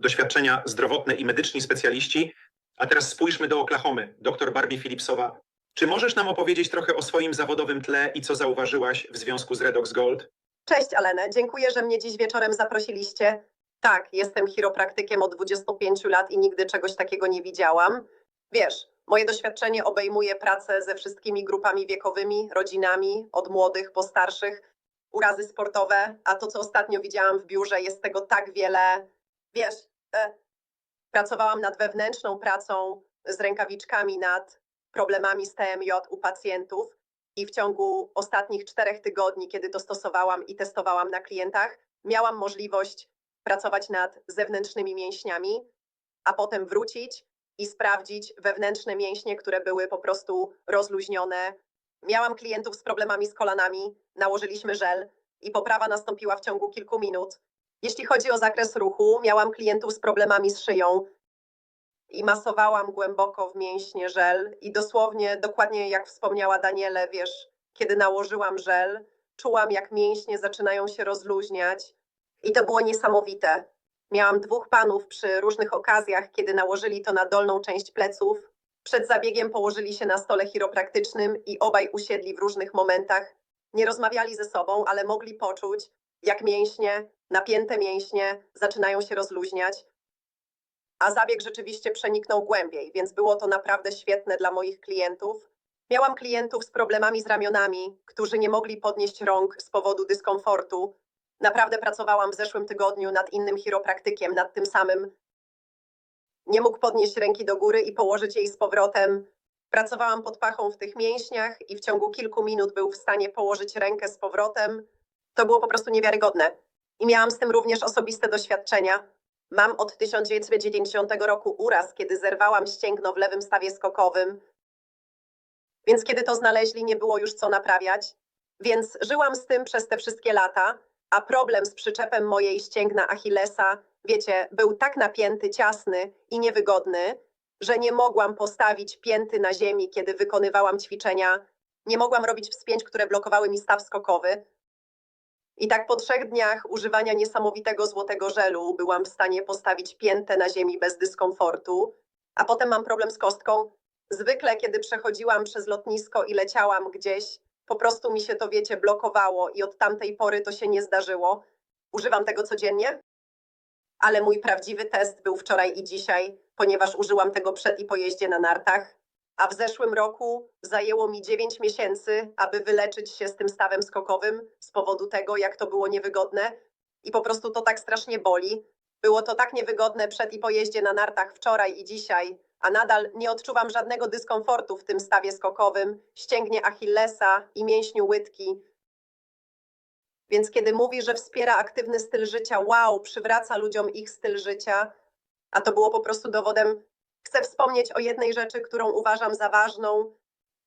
doświadczenia zdrowotne i medyczni specjaliści. A teraz spójrzmy do Oklahomy, dr Barbie Philipsowa. Czy możesz nam opowiedzieć trochę o swoim zawodowym tle i co zauważyłaś w związku z Redox Gold? Cześć Alenę, dziękuję, że mnie dziś wieczorem zaprosiliście. Tak, jestem chiropraktykiem od 25 lat i nigdy czegoś takiego nie widziałam. Wiesz, moje doświadczenie obejmuje pracę ze wszystkimi grupami wiekowymi, rodzinami, od młodych po starszych, urazy sportowe, a to, co ostatnio widziałam w biurze, jest tego tak wiele. Wiesz, pracowałam nad wewnętrzną pracą z rękawiczkami, nad problemami z TMJ u pacjentów i w ciągu ostatnich czterech tygodni, kiedy to stosowałam i testowałam na klientach, miałam możliwość pracować nad zewnętrznymi mięśniami, a potem wrócić i sprawdzić wewnętrzne mięśnie, które były po prostu rozluźnione. Miałam klientów z problemami z kolanami, nałożyliśmy żel i poprawa nastąpiła w ciągu kilku minut. Jeśli chodzi o zakres ruchu, miałam klientów z problemami z szyją i masowałam głęboko w mięśnie żel i dosłownie, dokładnie jak wspomniała Daniele, wiesz, kiedy nałożyłam żel, czułam jak mięśnie zaczynają się rozluźniać i to było niesamowite. Miałam dwóch panów przy różnych okazjach, kiedy nałożyli to na dolną część pleców. Przed zabiegiem położyli się na stole chiropraktycznym i obaj usiedli w różnych momentach. Nie rozmawiali ze sobą, ale mogli poczuć, jak mięśnie, napięte mięśnie zaczynają się rozluźniać. A zabieg rzeczywiście przeniknął głębiej, więc było to naprawdę świetne dla moich klientów. Miałam klientów z problemami z ramionami, którzy nie mogli podnieść rąk z powodu dyskomfortu. Naprawdę pracowałam w zeszłym tygodniu nad innym chiropraktykiem, nad tym samym. Nie mógł podnieść ręki do góry i położyć jej z powrotem. Pracowałam pod pachą w tych mięśniach i w ciągu kilku minut był w stanie położyć rękę z powrotem. To było po prostu niewiarygodne. I miałam z tym również osobiste doświadczenia. Mam od 1990 roku uraz, kiedy zerwałam ścięgno w lewym stawie skokowym. Więc kiedy to znaleźli, nie było już co naprawiać. Więc żyłam z tym przez te wszystkie lata, a problem z przyczepem mojej ścięgna Achillesa, wiecie, był tak napięty, ciasny i niewygodny, że nie mogłam postawić pięty na ziemi, kiedy wykonywałam ćwiczenia. Nie mogłam robić wspięć, które blokowały mi staw skokowy. I tak po trzech dniach używania niesamowitego złotego żelu byłam w stanie postawić piętę na ziemi bez dyskomfortu, a potem mam problem z kostką. Zwykle, kiedy przechodziłam przez lotnisko i leciałam gdzieś, po prostu mi się to, wiecie, blokowało i od tamtej pory to się nie zdarzyło. Używam tego codziennie, ale mój prawdziwy test był wczoraj i dzisiaj, ponieważ użyłam tego przed i po jeździe na nartach. A w zeszłym roku zajęło mi 9 miesięcy, aby wyleczyć się z tym stawem skokowym z powodu tego, jak to było niewygodne. I po prostu to tak strasznie boli. Było to tak niewygodne przed i po jeździe na nartach wczoraj i dzisiaj, a nadal nie odczuwam żadnego dyskomfortu w tym stawie skokowym, ścięgnie Achillesa i mięśniu łydki. Więc kiedy mówi, że wspiera aktywny styl życia, wow, przywraca ludziom ich styl życia, a to było po prostu dowodem. Chcę wspomnieć o jednej rzeczy, którą uważam za ważną.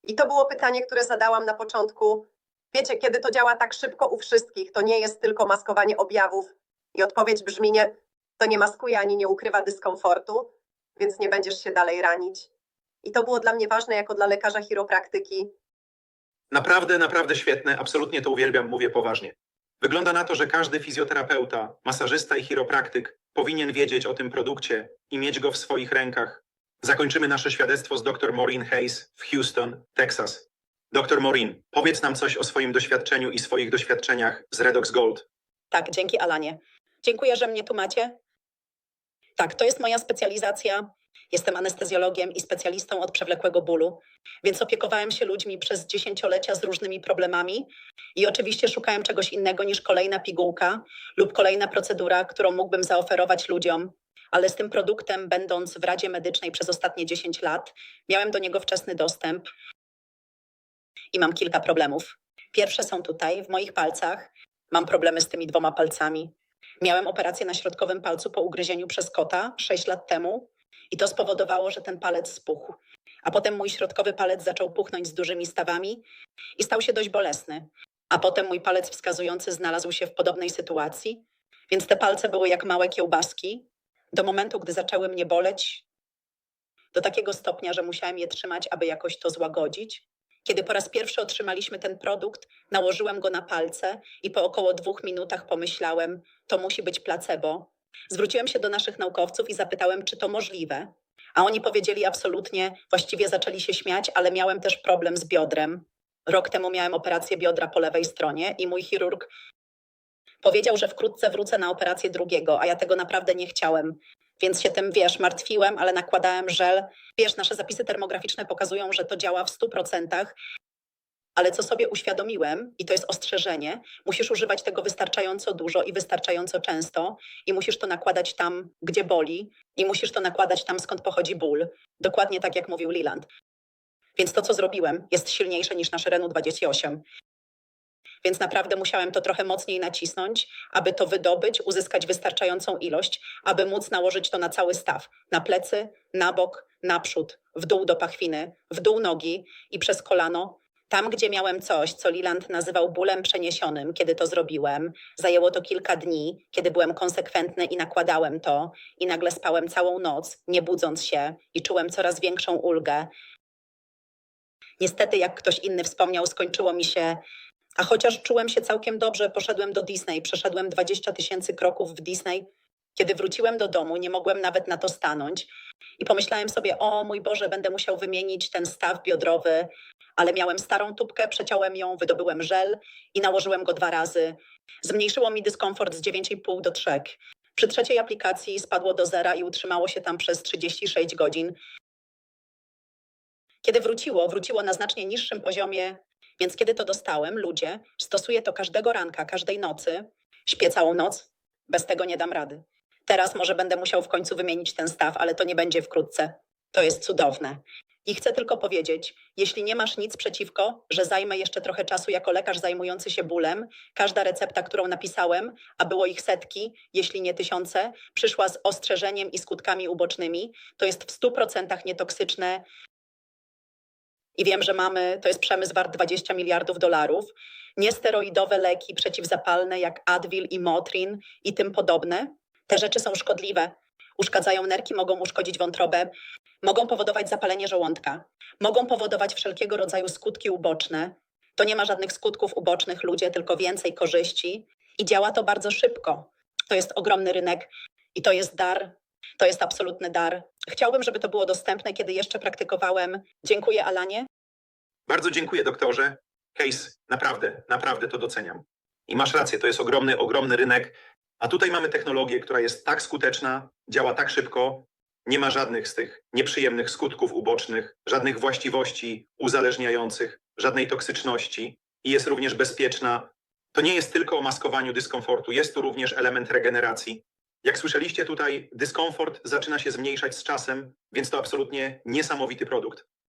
I to było pytanie, które zadałam na początku. Wiecie, kiedy to działa tak szybko u wszystkich, to nie jest tylko maskowanie objawów. I odpowiedź brzmi nie, to nie maskuje ani nie ukrywa dyskomfortu, więc nie będziesz się dalej ranić. I to było dla mnie ważne jako dla lekarza chiropraktyki. Naprawdę, naprawdę świetne, absolutnie to uwielbiam, mówię poważnie. Wygląda na to, że każdy fizjoterapeuta, masażysta i chiropraktyk powinien wiedzieć o tym produkcie i mieć go w swoich rękach. Zakończymy nasze świadectwo z dr Maureen Hayes w Houston, Texas. Dr Maureen, powiedz nam coś o swoim doświadczeniu i swoich doświadczeniach z Redox Gold. Tak, dzięki Alanie. Dziękuję, że mnie tu macie. Tak, to jest moja specjalizacja. Jestem anestezjologiem i specjalistą od przewlekłego bólu, więc opiekowałem się ludźmi przez dziesięciolecia z różnymi problemami i oczywiście szukałem czegoś innego niż kolejna pigułka lub kolejna procedura, którą mógłbym zaoferować ludziom. Ale z tym produktem, będąc w Radzie Medycznej przez ostatnie 10 lat, miałem do niego wczesny dostęp i mam kilka problemów. Pierwsze są tutaj, w moich palcach. Mam problemy z tymi dwoma palcami. Miałem operację na środkowym palcu po ugryzieniu przez kota 6 lat temu i to spowodowało, że ten palec spuchł. A potem mój środkowy palec zaczął puchnąć z dużymi stawami i stał się dość bolesny. A potem mój palec wskazujący znalazł się w podobnej sytuacji, więc te palce były jak małe kiełbaski, do momentu, gdy zaczęły mnie boleć, do takiego stopnia, że musiałem je trzymać, aby jakoś to złagodzić. Kiedy po raz pierwszy otrzymaliśmy ten produkt, nałożyłem go na palce i po około dwóch minutach pomyślałem, to musi być placebo, Zwróciłem się do naszych naukowców i zapytałem, czy to możliwe. A oni powiedzieli absolutnie, właściwie zaczęli się śmiać, ale miałem też problem z biodrem. Rok temu miałem operację biodra po lewej stronie i mój chirurg powiedział, że wkrótce wrócę na operację drugiego, a ja tego naprawdę nie chciałem. Więc się tym, wiesz, martwiłem, ale nakładałem żel. Wiesz, nasze zapisy termograficzne pokazują, że to działa w 100%, ale co sobie uświadomiłem, i to jest ostrzeżenie, musisz używać tego wystarczająco dużo i wystarczająco często, i musisz to nakładać tam, gdzie boli, i musisz to nakładać tam, skąd pochodzi ból. Dokładnie tak, jak mówił Liland. Więc to, co zrobiłem, jest silniejsze niż nasze Renu 28. Więc naprawdę musiałem to trochę mocniej nacisnąć, aby to wydobyć, uzyskać wystarczającą ilość, aby móc nałożyć to na cały staw, na plecy, na bok, naprzód, w dół do pachwiny, w dół nogi i przez kolano. Tam, gdzie miałem coś, co Liland nazywał bólem przeniesionym, kiedy to zrobiłem, zajęło to kilka dni, kiedy byłem konsekwentny i nakładałem to, i nagle spałem całą noc, nie budząc się, i czułem coraz większą ulgę. Niestety, jak ktoś inny wspomniał, skończyło mi się a chociaż czułem się całkiem dobrze, poszedłem do Disney, przeszedłem 20 tysięcy kroków w Disney. Kiedy wróciłem do domu, nie mogłem nawet na to stanąć i pomyślałem sobie, o mój Boże, będę musiał wymienić ten staw biodrowy, ale miałem starą tubkę, przeciąłem ją, wydobyłem żel i nałożyłem go dwa razy. Zmniejszyło mi dyskomfort z 9,5 do 3. Przy trzeciej aplikacji spadło do zera i utrzymało się tam przez 36 godzin. Kiedy wróciło, wróciło na znacznie niższym poziomie więc kiedy to dostałem, ludzie, stosuję to każdego ranka, każdej nocy, śpię całą noc, bez tego nie dam rady. Teraz może będę musiał w końcu wymienić ten staw, ale to nie będzie wkrótce. To jest cudowne. I chcę tylko powiedzieć, jeśli nie masz nic przeciwko, że zajmę jeszcze trochę czasu jako lekarz zajmujący się bólem, każda recepta, którą napisałem, a było ich setki, jeśli nie tysiące, przyszła z ostrzeżeniem i skutkami ubocznymi, to jest w 100% nietoksyczne, i wiem, że mamy, to jest przemysł wart 20 miliardów dolarów, niesteroidowe leki przeciwzapalne jak Advil i Motrin i tym podobne. Te rzeczy są szkodliwe. Uszkadzają nerki, mogą uszkodzić wątrobę, mogą powodować zapalenie żołądka, mogą powodować wszelkiego rodzaju skutki uboczne. To nie ma żadnych skutków ubocznych, ludzie, tylko więcej korzyści i działa to bardzo szybko. To jest ogromny rynek i to jest dar to jest absolutny dar. Chciałbym, żeby to było dostępne, kiedy jeszcze praktykowałem. Dziękuję, Alanie. Bardzo dziękuję, doktorze. Case, naprawdę, naprawdę to doceniam. I masz rację, to jest ogromny, ogromny rynek. A tutaj mamy technologię, która jest tak skuteczna, działa tak szybko, nie ma żadnych z tych nieprzyjemnych skutków ubocznych, żadnych właściwości uzależniających, żadnej toksyczności i jest również bezpieczna. To nie jest tylko o maskowaniu dyskomfortu, jest tu również element regeneracji. Jak słyszeliście tutaj, dyskomfort zaczyna się zmniejszać z czasem, więc to absolutnie niesamowity produkt.